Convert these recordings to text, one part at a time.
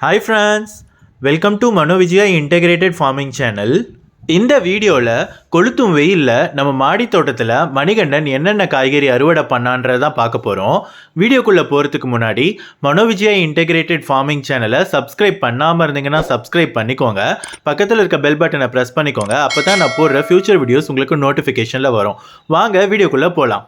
Hi friends welcome to Manovijaya integrated farming channel இந்த வீடியோவில் கொளுத்தும் வெயிலில் நம்ம மாடி தோட்டத்தில் மணிகண்டன் என்னென்ன காய்கறி அறுவடை பண்ணான்றதை தான் பார்க்க போகிறோம் வீடியோக்குள்ளே போகிறதுக்கு முன்னாடி மனோவிஜயா இன்டெகிரேட்டட் ஃபார்மிங் சேனலை சப்ஸ்கிரைப் பண்ணாமல் இருந்தீங்கன்னா சப்ஸ்கிரைப் பண்ணிக்கோங்க. பக்கத்தில் இருக்க பெல் பட்டனை ப்ரெஸ் பண்ணிக்கோங்க. அப்போ தான் நான் போடுற ஃபியூச்சர் வீடியோஸ் உங்களுக்கு நோட்டிஃபிகேஷனில் வரும். வாங்க வீடியோக்குள்ளே போகலாம்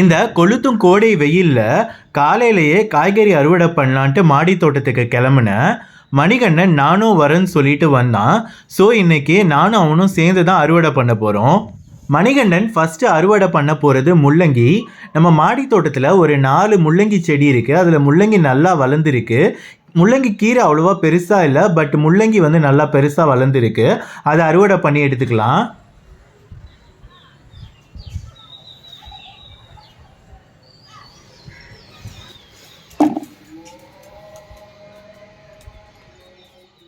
இந்த கொளுத்தும் கோடை வெயிலில் காலையிலேயே காய்கறி அறுவடை பண்ணலான்ட்டு மாடி தோட்டத்துக்கு கிளம்புனேன் மணிகண்டன் நானும் வரேன்னு சொல்லிட்டு வந்தான். ஸோ இன்னைக்கு நானும் அவனும் சேர்ந்து தான் அறுவடை பண்ண போகிறோம் மணிகண்டன் ஃபஸ்ட்டு அறுவடை பண்ண போகிறது முள்ளங்கி. நம்ம மாடி தோட்டத்தில் ஒரு நாலு முள்ளங்கி செடி இருக்குது அதில் முள்ளங்கி நல்லா வளர்ந்துருக்கு. முள்ளங்கி கீரை அவ்வளோவா பெருசாக இல்லை பட் முள்ளங்கி வந்து நல்லா பெருசாக வளர்ந்துருக்கு. அதை அறுவடை பண்ணி எடுத்துக்கலாம்.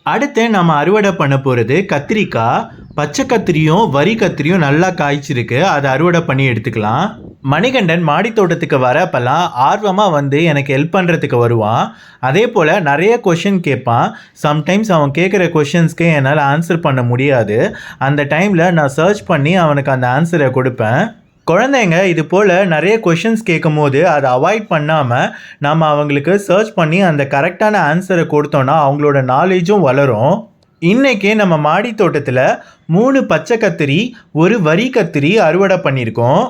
அடுத்து நம்ம அறுவடை பண்ண போகிறது கத்திரிக்காய் பச்சை கத்திரியும் வரி கத்திரியும் நல்லா காய்ச்சிருக்கு. அதை அறுவடை பண்ணி எடுத்துக்கலாம். மணிகண்டன் மாடி தோட்டத்துக்கு வரப்பெல்லாம் ஆர்வமாக வந்து எனக்கு ஹெல்ப் பண்ணுறதுக்கு வருவான். அதே போல் நிறைய கொஷின் கேட்பான். சம்டைம்ஸ் அவன் கேட்குற கொஷின்ஸ்க்கு என்னால் ஆன்சர் பண்ண முடியாது. அந்த டைமில் நான் சர்ச் பண்ணி அவனுக்கு அந்த ஆன்சரை கொடுப்பேன். குழந்தைங்க இது போல் நிறைய கொஷின்ஸ் கேட்கும் போது அதை அவாய்ட் பண்ணாமல் நம்ம அவங்களுக்கு சர்ச் பண்ணி அந்த கரெக்டான ஆன்சரை கொடுத்தோன்னா அவங்களோட நாலேஜும் வளரும். இன்றைக்கி நம்ம மாடி தோட்டத்தில் மூணு பச்சை கத்திரி ஒரு வரி கத்திரி அறுவடை பண்ணியிருக்கோம்.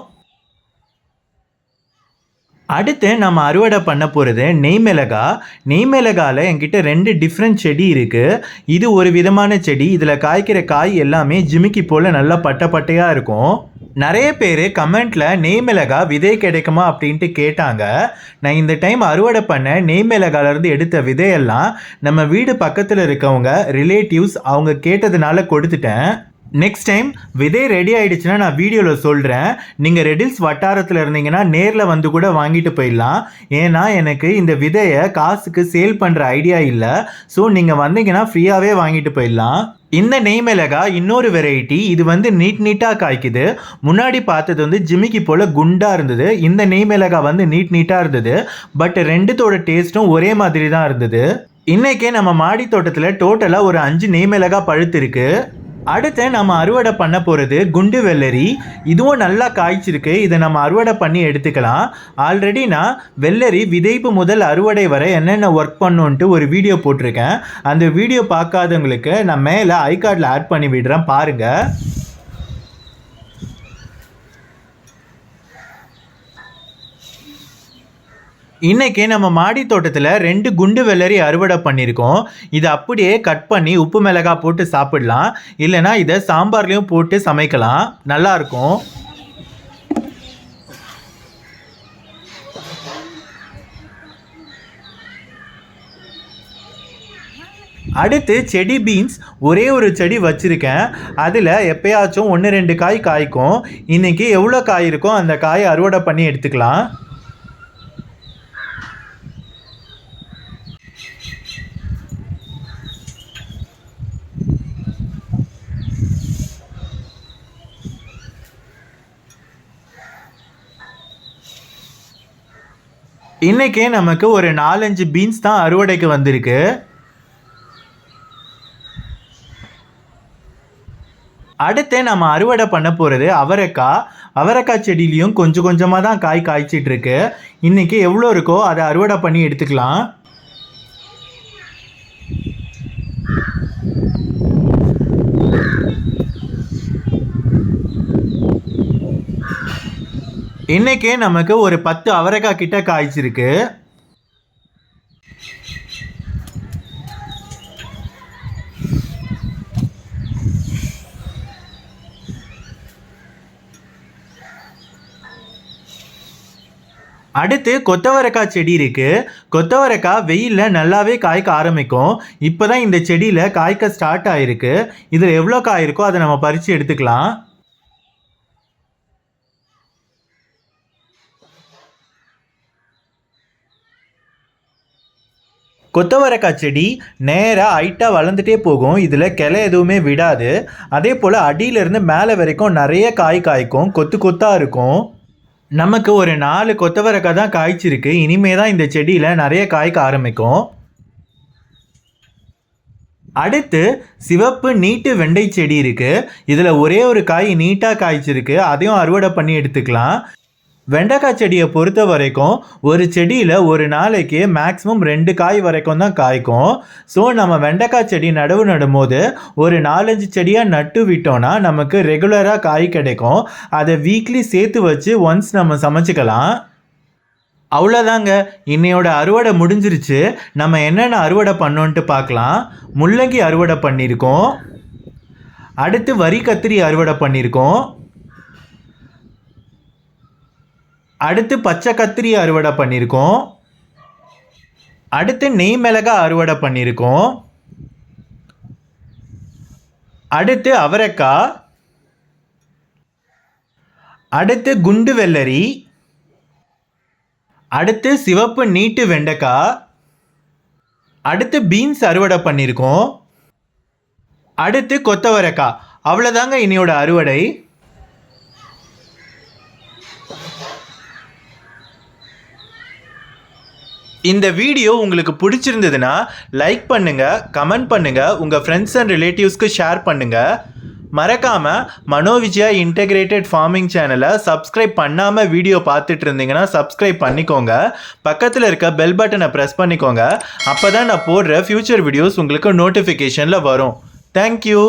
அடுத்து நம்ம அறுவடை பண்ண போகிறது நெய் மிளகா. நெய் மிளகாவில் என்கிட்ட ரெண்டு டிஃப்ரெண்ட் செடி இருக்குது இது ஒரு விதமான செடி. இதில் காய்க்கிற காய் எல்லாமே ஜிமிக்கி போல் நல்லா பட்டை பட்டையாக இருக்கும். நிறைய பேர் கமெண்ட்டில் நெய் மிளகா விதை கிடைக்குமா அப்படின்ட்டு கேட்டாங்க. நான் இந்த டைம் அறுவடை பண்ண நெய் மிளகாலேருந்து எடுத்த விதையெல்லாம் நம்ம வீடு பக்கத்தில் இருக்கவங்க ரிலேட்டிவ்ஸ் அவங்க கேட்டதுனால கொடுத்துட்டேன். நெக்ஸ்ட் டைம் விதை ரெடி ஆகிடுச்சுன்னா நான் வீடியோவில் சொல்கிறேன் நீங்கள் ரெடில்ஸ் வட்டாரத்தில் இருந்தீங்கன்னா நேரில் வந்து கூட வாங்கிட்டு போயிடலாம். ஏன்னா எனக்கு இந்த விதையை காசுக்கு சேல் பண்ணுற ஐடியா இல்லை. ஸோ நீங்கள் வந்தீங்கன்னா ஃப்ரீயாகவே வாங்கிட்டு போயிடலாம். இந்த நெய் மிளகா இன்னொரு வெரைட்டி இது வந்து நீட் நீட்டாக காய்க்குது. முன்னாடி பார்த்தது வந்து ஜிமிக்கி போல் குண்டாக இருந்தது. இந்த நெய் மிளகா வந்து நீட் நீட்டாக இருந்தது. பட் ரெண்டுத்தோட டேஸ்ட்டும் ஒரே மாதிரி தான் இருந்தது. இன்றைக்கே நம்ம மாடி தோட்டத்தில் டோட்டலாக ஒரு அஞ்சு நெய் மிளகா பழுத்துருக்கு. அடுத்து நம்ம அறுவடை பண்ண போகிறது குண்டு வெள்ளரி. இதுவும் நல்லா காய்ச்சிருக்கு. இதை நம்ம அறுவடை பண்ணி எடுத்துக்கலாம். ஆல்ரெடி நான் வெள்ளரி விதைப்பு முதல் அறுவடை வரை என்னென்ன ஒர்க் பண்ணுன்ட்டு ஒரு வீடியோ போட்டிருக்கேன். அந்த வீடியோ பார்க்காதவங்களுக்கு நான் மேலே ஐகார்டில் ஆட் பண்ணி விடுறேன். பாருங்கள் இன்னைக்கு நம்ம மாடி தோட்டத்தில் ரெண்டு குண்டு வெள்ளரி அறுவடை பண்ணியிருக்கோம் இதை அப்படியே கட் பண்ணி உப்பு மிளகா போட்டு சாப்பிடலாம். இல்லைனா இதை சாம்பார்லேயும் போட்டு சமைக்கலாம். நல்லாயிருக்கும் அடுத்து செடி பீன்ஸ். ஒரே ஒரு செடி வச்சுருக்கேன். அதில் எப்பயாச்சும் ஒன்று ரெண்டு காய் காய்க்கும். இன்றைக்கி எவ்வளோ காய் இருக்கோ அந்த காயை அறுவடை பண்ணி எடுத்துக்கலாம். இன்றைக்கே நமக்கு ஒரு நாலஞ்சு பீன்ஸ் தான் அறுவடைக்கு வந்திருக்கு. அடுத்து நம்ம அறுவடை பண்ண போகிறது அவரைக்காய். அவரைக்காய் செடியிலையும் கொஞ்சம் கொஞ்சமாக தான் காய் காய்ச்சிட்ருக்கு இன்றைக்கி எவ்வளோ இருக்கோ அதை அறுவடை பண்ணி எடுத்துக்கலாம். இன்னைக்கே நமக்கு ஒரு பத்து அவரைக்காய் கிட்ட காய்ச்சிருக்கு. அடுத்து கொத்தவரக்காய் செடி இருக்கு. கொத்தவரக்காய் வெயிலில் நல்லாவே காய்க்க ஆரம்பிக்கும். இப்போ தான் இந்த செடியில் காய்க்க ஸ்டார்ட் ஆயிருக்கு. இதில் எவ்வளோ காய் இருக்கோ அதை நம்ம பறித்து எடுத்துக்கலாம். கொத்தவரக்காய் செடி நேராக ஹைட்டாக வளர்ந்துட்டே போகும். இதில் கிளை எதுவுமே விடாது. அதே போல் அடியிலேருந்து மேலே வரைக்கும் நிறைய காய் காய்க்கும். கொத்து கொத்தாக இருக்கும். நமக்கு ஒரு நாலு கொத்தவரக்காய் தான் காய்ச்சிருக்கு. இனிமே தான் இந்த செடியில் நிறைய காய்க்க ஆரம்பிக்கும். அடுத்து சிவப்பு நீட்டு வெண்டை செடி இருக்குது இதில் ஒரே ஒரு காய் நீட்டாக காய்ச்சிருக்கு. அதையும் அறுவடை பண்ணி எடுத்துக்கலாம். வெண்டைக்காய் செடியை பொறுத்த வரைக்கும் ஒரு செடியில் ஒரு நாளைக்கு மேக்ஸிமம் ரெண்டு காய் வரைக்கும் தான் காய்க்கும். ஸோ நம்ம வெண்டைக்காய் செடி நடவு நடும்போது ஒரு நாலஞ்சு செடியாக நட்டு விட்டோன்னா நமக்கு ரெகுலராக காய் கிடைக்கும். அதை வீக்லி சேர்த்து வச்சு ஒன்ஸ் நம்ம சமைச்சிக்கலாம். அவ்வளோதாங்க இன்னையோட அறுவடை முடிஞ்சிருச்சு. நம்ம என்னென்ன அறுவடை பண்ணோன்ட்டு பார்க்கலாம். முள்ளங்கி அறுவடை பண்ணியிருக்கோம். அடுத்து வரி கத்திரி அறுவடை பண்ணியிருக்கோம். அடுத்து பச்சை கத்திரி அறுவடை பண்ணியிருக்கோம். அடுத்து நெய் மிளகா அறுவடை பண்ணியிருக்கோம். அடுத்து அவரைக்காய். அடுத்து குண்டு வெள்ளரி. அடுத்து சிவப்பு நீட்டு வெண்டைக்காய். அடுத்து பீன்ஸ் அறுவடை பண்ணியிருக்கோம். அடுத்து கொத்தவரைக்காய். அவ்வளோதாங்க இனியோட அறுவடை. இந்த வீடியோ உங்களுக்கு பிடிச்சிருந்ததுன்னா லைக் பண்ணுங்க கமெண்ட் பண்ணுங்க உங்க ஃப்ரெண்ட்ஸ் அண்ட் ரிலேட்டிவ்ஸ்க்கு ஷேர் பண்ணுங்க. மறக்காம மனோவிஜயா இன்டெகிரேட்டட் ஃபார்மிங் சேனலை சப்ஸ்கிரைப் பண்ணாம வீடியோ பார்த்துட்டு இருந்தீங்கன்னா சப்ஸ்கிரைப் பண்ணிக்கோங்க. பக்கத்தில் இருக்க பெல் பட்டனை ப்ரெஸ் பண்ணிக்கோங்க. அப்போ தான் நான் போடுற ஃபியூச்சர் வீடியோஸ் உங்களுக்கு நோட்டிஃபிகேஷனில் வரும். தேங்க்யூ